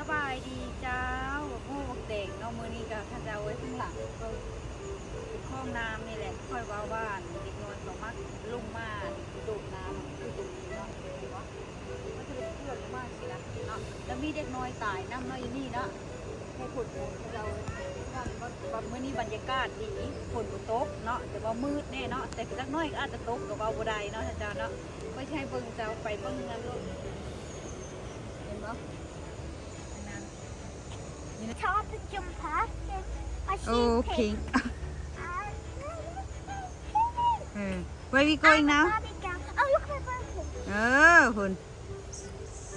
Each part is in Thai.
สบายดีเจ้าโอ้บักเด็กเนาะมือนี้กับท่านจะเอาไว้ข้างหลังก็เป็นห้องน้ำนี่แหละ ค่อยว่าว่านเด็กนอยก็มักลุ่มมากดูดน้ำคือตรงนี้เนาะเห็นจะเป็นเพื่อนมากสินะเนาะแล้วมีเด็กน้อยตายน้ำน้อยอยู่นี่เนาะให้ผลเราว่าเมื่อนี้บรรยากาศดีฝนตกเนาะแต่ว่ามืดแน่เนาะแต่สักน้อยก็อาจจะตกกับเอาบ่ได้เนาะท่านเจ้าเนาะไม่ใช่เบิ่งเจ้าไปเบิ่งกันลูกเห็นปะนั่น Top of jump past him. I โอ see เค him. เออ where we going now Barbie gown. Oh, look at my barbie. เออคุณ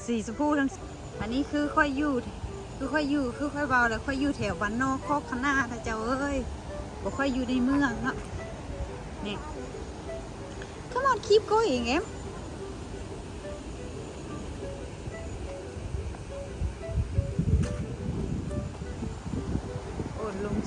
สีสพูทั้งอันนี้คือค่อยอยู่คือค่อยอยู่คือค่อยเบาแล้วค่อยอยู่แถวบ้านนอกคอกข้างหน้าถ้าเจ้าเอ้ยบ่ค่อยอยู่ในเมืองเนาะนี่ come on keep going เ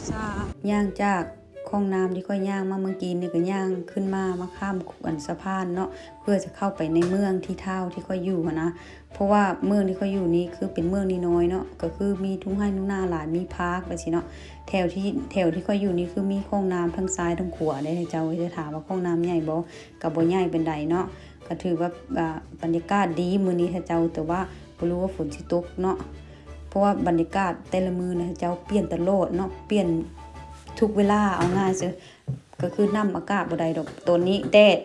ซาย่างจากคลองน้ำที่ค่อยย่างมาเมื่อกี้นี่ก็ย่างขึ้นมามาข้ามอันสะพานเนาะเพื่อจะเข้าไปในเมืองที่เท่าที่ค่อยอยู่นะเพราะว่าเมืองที่เขาอยู่นี่คือเป็นเมืองน้อยเนาะก็คือมีทุ่งไร่ทุ่งนาหลายมีพาร์คไปสิเนาะแถวที่แถวที่เขาอยู่นี่คือมีคลองน้ำทั้งซ้ายทั้งขวาได้เจ้าจะถามว่าคลองน้ำใหญ่บ่กับบ่ใหญ่เป็นใดเนาะก็ถือว่าบรรยากาศดีมื้อนี้เจ้าแต่ว่าบ่รู้ว่าฝนสิตกเนาะ ราะว่าบรรยากาศแต่ละมือนะเจ้าเปลี่ยนตลอดเนาะเปลี่ยนทุกเวลาเอาง่ายซะก็คือน้ำอากาศบ่ได้ดอกตัวนี้แดด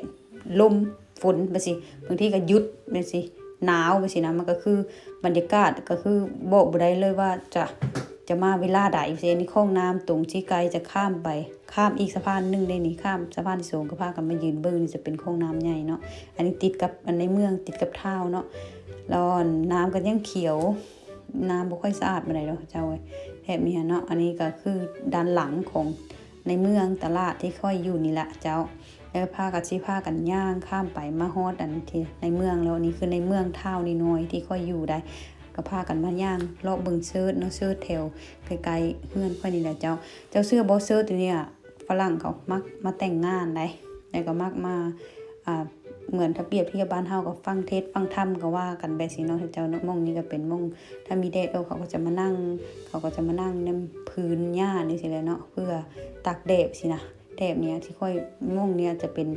ลมฝนไปสิบางทีก็ยุดไปสิหนาวไปสินะมันก็คือบรรยากาศก็คือบอกบ่ได้เลยว่าจะจะมาเวลาใดเซนี่คลองน้ำตรงที่ไกลจะข้ามไปข้ามอีกสะพานหนึงได้นี่ข้ามสะพานที่สองก็พากันมายืนเบิ่งนี่จะเป็นคลองน้ำใหญ่เนาะอันนี้ติดกับอันในเมืองติดกับท่าเนาะแล้วน้ำก็ยังเขียว น้ำบ่ค่อยสะอาดปานใดดอกเจ้าเอ้ยแถบนี้เนาะอันนี้ก็คือด้านหลังของในเมืองตลาดที่ค่อยอยู่นี่แหละเจ้าแล้วพากันชิพากันย่างข้ามไปมาฮอดอันที่ในเมืองแล้วอันนี้คือในเมืองเท่านี่น้อยที่ค่อยอยู่ได้ก็พากันมาย่างเลาะเบิงเชิดเนาะเชิดแถวไกลๆเฮือนค่อยนี่แหละเจ้า เจ้าเสื้อบ่เชิดตัวเนี้ยฝรั่งเขามักมาแต่งงานได้แล้วก็มักมาอ่า เหมือนถ้าเปรียบเทียบบ้านเฮากับฟังเทศฟังธรรมก็ว่ากันไปสิเนาะเจ้าเนาะมองนี้ก็เป็นมองถ้ามีแดดออกเขาก็จะมานั่ง เขาก็จะมานั่งในพื้นหญ้านี่สิแหละเนาะเพื่อตากแดดสินะแถบเนี้ยที่ค่อยม่วงเนี้ยจะเป็น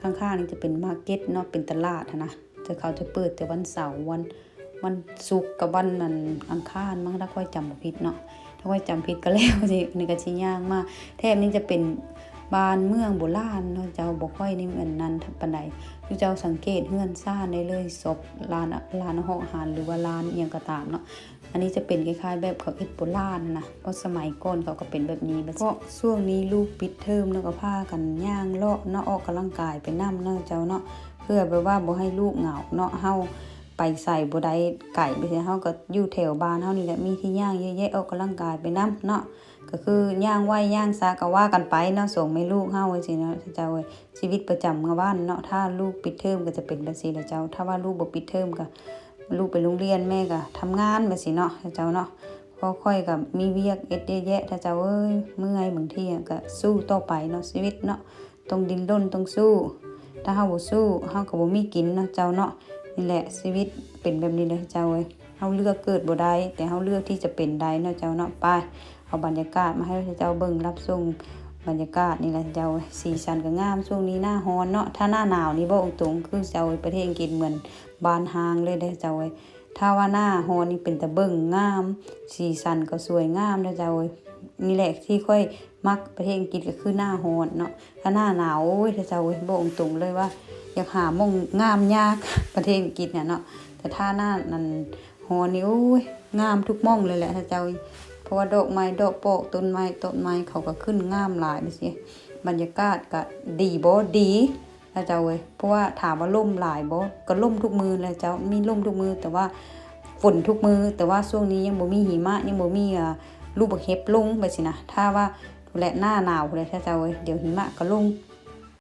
ข้างๆนี่จะเป็นมาร์เก็ตเนาะเป็นตลาดนนะจะเขาจะเปิดแต่วันเสาร์วันวันศุกร์กับวันนั้นอังคารมั้งถ้าค่อยจำผิดเนาะถ้าค่อยจำผิดก็แล้วสินี่ก็สิยากมากแถบนี้จะเป็น บ้านเมืองโบราณเนาะเจ้าบ่ค่อยนี่เหมือนนั้นปานใดคือเจ้าสังเกตเฮือนซ่านได้เลยศพลานลานห้องอาหารหรือว่าลานเอียงก็ตามเนาะอันนี้จะเป็นคล้ายๆแบบเขาเอ็ดโบราณนะเพราะสมัยก่อนเขาก็เป็นแบบนี้เพราะช่วงนี้ลูกปิดเทอมแล้วก็พากันย่างเลาะเนาะออกกำลังกายไปนํเนาะเจ้าเนาะเพื่อแบบว่าบ่ให้ลูกเหงาเนาะเฮา ไปใส่บ่ได้ไก่ไปเสียเฮาก็อยู่แถวบ้านเฮานี่แหละมีที่ย่างเยอะแยะออกกำลังกายไปนํเนาะก็คือย่างไหวย่างซาก็ว่ากันไปเนาะส่งแม่ลูกเฮาไว้สิเนาะเจ้าเว้ยชีวิตประจำของบ้านเนาะถ้าลูกปิดเทอมก็จะเป็นแบบนี้แหละเจ้า ถ้าว่าลูกบ่ปิดเทอมก็ลูกไปโรงเรียนแม่ก็ทำงานไปสิเนาะเจ้าเนาะพอค่อยกับมีเวียกเอ็ดเยอะแยะถ้าเจ้าเอ้ยเมื่อยบางทีก็สู้ต่อไปเนาะชีวิตเนาะต้องดิ้นรนต้องสู้ ถ้าเฮาบ่สู้เฮาก็บ่มีกินเนาะเจ้าเนาะ นี่แหละชีวิตเป็นแบบนี้เลยเจ้าเอ้ยเฮาเลือกเกิดบ่ได้แต่เฮาเลือกที่จะเป็นได้เนาะเจ้าเนาะไปเอาบรรยากาศมาให้เจ้าเบิ่งรับชมบรรยากาศนี่แหละเจ้าสีสันก็งามช่วงนี้หน้าร้อนเนาะถ้าหน้าหนาวนี่บ่ตรงคือเจ้าประเทศอังกฤษเหมือนบานหางเลยเด้เจ้าเว้ยถ้าว่าหน้าฮอนนี่เป็นตะเบิ่งงาม สีสันก็สวยงามเด้เจ้าเว้ยนี่แหละที่ค่อยมักประเทศอังกฤษก็คือหน้าฮอนเนาะถ้าหน้าหนาวโอ้ยเด้เจ้าเว้ยบอกตรงเลยว่า อยากหามงงามยากประเทศอังกฤษเนี่ยเนาะแต่ถ้าหน้านั้นฮอนนี่โอ้ยงามทุกม่องเลยแหละเด้อเจ้าเพราะว่าดอกไม้ดอกโปกต้นไม้ต้นไม้เขาก็ขึ้นงามหลายไปสิบรรยากาศก็ดีบ่ดีนะเจ้าเว้ยเพราะว่าถามว่าล่มหลายบ่ก็ล่มทุกมือเลยเจ้ามีล่มทุกมือ แต่ว่าฝนทุกมือ แต่ว่าช่วงนี้ยังบ่มีหิมะยังบ่มีลูกบักเห็บลงไปสินะถ้าว่าแหละหน้าหนาวเลยถ้าเจ้าเว้ยเดี๋ยวหิมะก็ลง